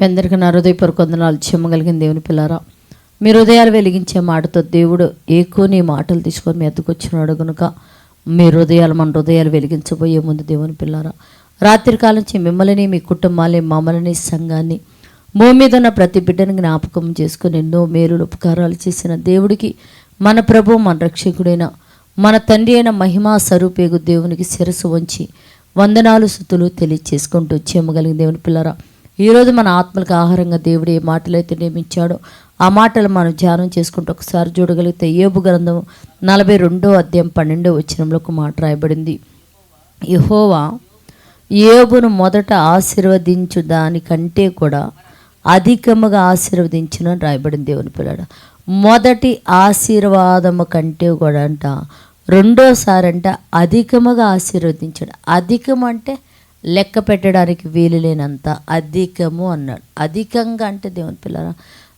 మీ అందరికీ నా హృదయపూర్వక వందనాలు. చెమ్మగలిగిన దేవుని పిల్లారా మీ హృదయాలు వెలిగించే మాటతో దేవుడు ఏకో నీ మాటలు తీసుకొని మీ ఎత్తుకొచ్చినాడు కనుక మీ హృదయాలు మన హృదయాలు వెలిగించబోయే ముందు దేవుని పిల్లారా రాత్రి కాలం నుంచి మిమ్మల్ని మీ కుటుంబాన్ని మమ్మల్ని సంఘాన్ని భూమి మీద ఉన్న ప్రతి బిడ్డని జ్ఞాపకం చేసుకుని ఎన్నో మేలులు ఉపకారాలు చేసిన దేవుడికి మన ప్రభు మన రక్షకుడైన మన తండ్రి అయిన మహిమా స్వరూపేగు దేవునికి శిరసు వంచి వందనాలు సుతులు తెలియచేసుకుంటూ చేయమగలిగిన దేవుని పిల్లరా ఈరోజు మన ఆత్మలకు ఆహారంగా దేవుడు ఏ మాటలైతే నియమించాడో ఆ మాటలు మనం ధ్యానం చేసుకుంటూ ఒకసారి చూడగలిగితే ఏబు గ్రంథం నలభై రెండో అధ్యాయం పన్నెండో వచ్చినంలో ఒక మాట రాయబడింది. యహోవా ఏబును మొదట ఆశీర్వదించు దానికంటే కూడా అధికముగా ఆశీర్వదించిన రాయబడింది దేవుని పిల్లడు. మొదటి ఆశీర్వాదము కంటే కూడా అంట రెండోసారి అంట అధికముగా ఆశీర్వదించాడు. అధికం అంటే లెక్క పెట్టడానికి వీలు లేనంత అధికము అన్నాడు. అధికంగా అంటే దేవుని పిల్లరా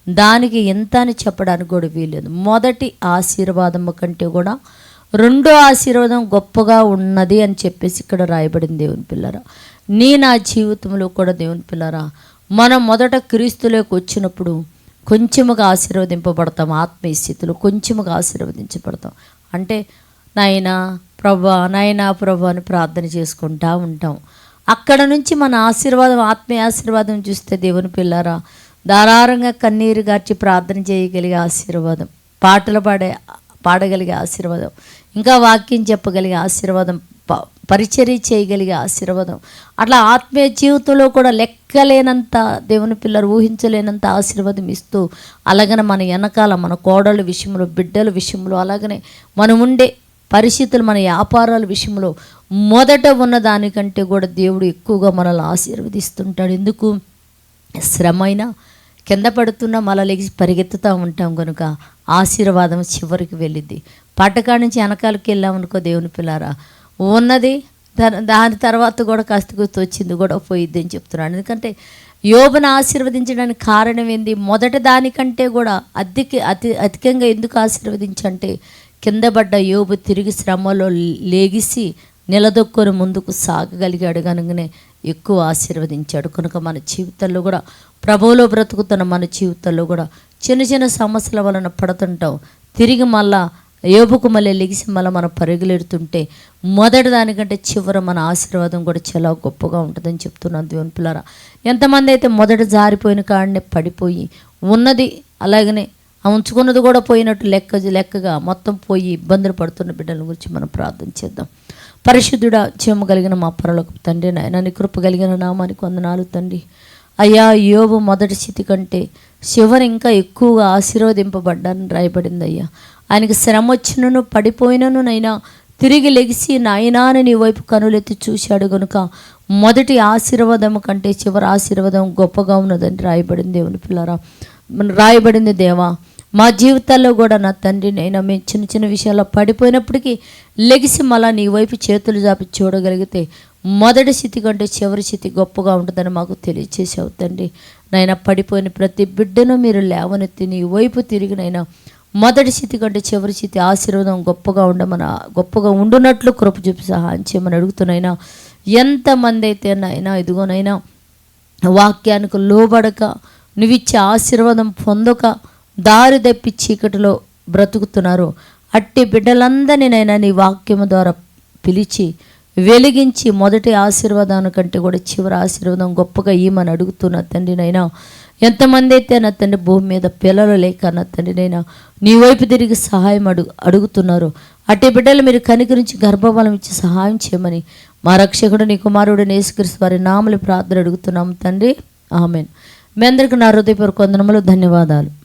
దానికి ఎంత అని చెప్పడానికి కూడా వీలేదు మొదటి ఆశీర్వాదము కంటే కూడా రెండో ఆశీర్వాదం గొప్పగా ఉన్నది అని చెప్పేసి ఇక్కడ రాయబడింది దేవుని పిల్లరా. నీ నా జీవితంలో కూడా దేవుని పిల్లరా మనం మొదట క్రీస్తులోకి వచ్చినప్పుడు కొంచెముగా ఆశీర్వదింపబడతాం ఆత్మీయ స్థితిలో కొంచెముగా ఆశీర్వదించబడతాం. అంటే నాయన ప్రభా నాయనా ప్రభా అని ప్రార్థన చేసుకుంటా ఉంటాం. అక్కడ నుంచి మన ఆశీర్వాదం ఆత్మీయ ఆశీర్వాదం చూస్తే దేవుని పిల్లారా ధారారంగా కన్నీరు గార్చి ప్రార్థన చేయగలిగే ఆశీర్వాదం పాటలు పాడే పాడగలిగే ఆశీర్వాదం ఇంకా వాక్యం చెప్పగలిగే ఆశీర్వాదం ప- పరిచర్య చేయగలిగే ఆశీర్వాదం. అట్లా ఆత్మీయ జీవితంలో కూడా లెక్కలేనంత దేవుని పిల్లలు ఊహించలేనంత ఆశీర్వాదం ఇస్తూ అలాగనే మన వెనకాల మన కోడల విషయంలో బిడ్డల విషయంలో అలాగనే మనం ఉండే పరిస్థితులు మన వ్యాపారాల విషయంలో మొదట ఉన్న దానికంటే కూడా దేవుడు ఎక్కువగా మనల్ని ఆశీర్వదిస్తుంటాడు. ఎందుకు? శ్రమైనా కింద పడుతున్నా మళ్ళీ లేచి పరిగెత్తుతూ ఉంటాం కనుక ఆశీర్వాదం చివరికి వెళ్ళిద్ది. పట్టకా నుంచి వెనకాలకి వెళ్ళామనుకో దేవుని పిల్లారా ఉన్నది దా- దాని తర్వాత కూడా కాస్త కూస్త వచ్చింది కూడా పోయిద్ది అని చెప్తున్నాను ఎందుకంటే యోబును ఆశీర్వదించడానికి కారణం ఏంది? మొదట దానికంటే కూడా అధిక అతి అధికంగా ఎందుకు ఆశీర్వదించంటే కింద పడ్డ యోబు తిరిగి శ్రమలో లేగిసి నిలదొక్కుని ముందుకు సాగగలిగాడు కనుకనే ఎక్కువ ఆశీర్వదించాడు. కనుక మన జీవితంలో కూడా ప్రభువులో బ్రతుకుతున్న మన జీవితంలో కూడా చిన్న చిన్న సమస్యల వలన పడుతుంటాం. తిరిగి మళ్ళా యోబుకు మళ్ళీ లెగిసి మళ్ళీ మనం పరుగులెడుతుంటే మొదటి దానికంటే చివర మన ఆశీర్వాదం కూడా చాలా గొప్పగా ఉంటుందని చెప్తున్నాను దేవుని పిల్లరా. ఎంతమంది అయితే మొదట జారిపోయిన కాడనే పడిపోయి ఉన్నది అలాగనే ఉంచుకున్నది కూడా పోయినట్టు లెక్క లెక్కగా మొత్తం పోయి ఇబ్బందులు పడుతున్న బిడ్డల గురించి మనం ప్రార్థన చేద్దాం. పరిశుద్ధుడ జీవము కలిగిన మా పరలోకి తండ్రి నాయన నీ కృప కలిగిన నామానికి వందనాలు తండ్రి. అయ్యా యోబు మొదటి స్థితి కంటే శివరు ఇంకా ఎక్కువగా ఆశీర్వదింపబడ్డానని రాయబడింది అయ్యా. ఆయనకి శ్రమ వచ్చినను పడిపోయినను నైనా తిరిగి లెగిసి నాయనాని నీ వైపు కనులెత్తి చూశాడు గనుక మొదటి ఆశీర్వాదం కంటే చివరి ఆశీర్వాదం గొప్పగా ఉన్నదని రాయబడింది దేవుని పిల్లరా. రాయబడింది దేవా మా జీవితాల్లో కూడా నా తండ్రి నైనా మేము చిన్న చిన్న విషయాల్లో పడిపోయినప్పటికీ లెగిసి మళ్ళా నీ వైపు చేతులు జాపి చూడగలిగితే మొదటి స్థితి కంటే చివరి స్థితి గొప్పగా ఉంటుందని మాకు తెలియచేసావు తండ్రి. నైనా పడిపోయిన ప్రతి బిడ్డను మీరు లేవనెత్తి నీ వైపు తిరిగినైనా మొదటి స్థితి కంటే చివరి స్థితి ఆశీర్వాదం గొప్పగా ఉండమన గొప్పగా ఉండునట్లు కృప చూపి సహాయం చేయమని అడుగుతున్నాయినా ఎంతమంది అయితే నాయనా ఇదిగోనైనా వాక్యానికి లోబడక నువ్విచ్చే ఆశీర్వాదం పొందక దారి తప్పి చీకటిలో బ్రతుకుతున్నారు. అట్టి బిడ్డలందరినీ నైనా నీ వాక్యము ద్వారా పిలిచి వెలిగించి మొదటి ఆశీర్వాదానికంటే కూడా చివరి ఆశీర్వాదం గొప్పగా ఈమని అడుగుతున్న తండ్రినైనా ఎంతమంది అయితే నా తండ్రి భూమి మీద పిల్లలు లేక నా తండ్రినైనా నీ వైపు తిరిగి సహాయం అడుగు అడుగుతున్నారు. అట్టి బిడ్డలు మీరు కనికరించి గర్భబలం ఇచ్చి సహాయం చేయమని మా రక్షకుడు నీ కుమారుడు నేసుకరిసి వారి నామలు ప్రార్థన అడుగుతున్నాం తండ్రి. ఆమెన్. మీ అందరికీ నా హృదయపూర్వక వందనములు ధన్యవాదాలు.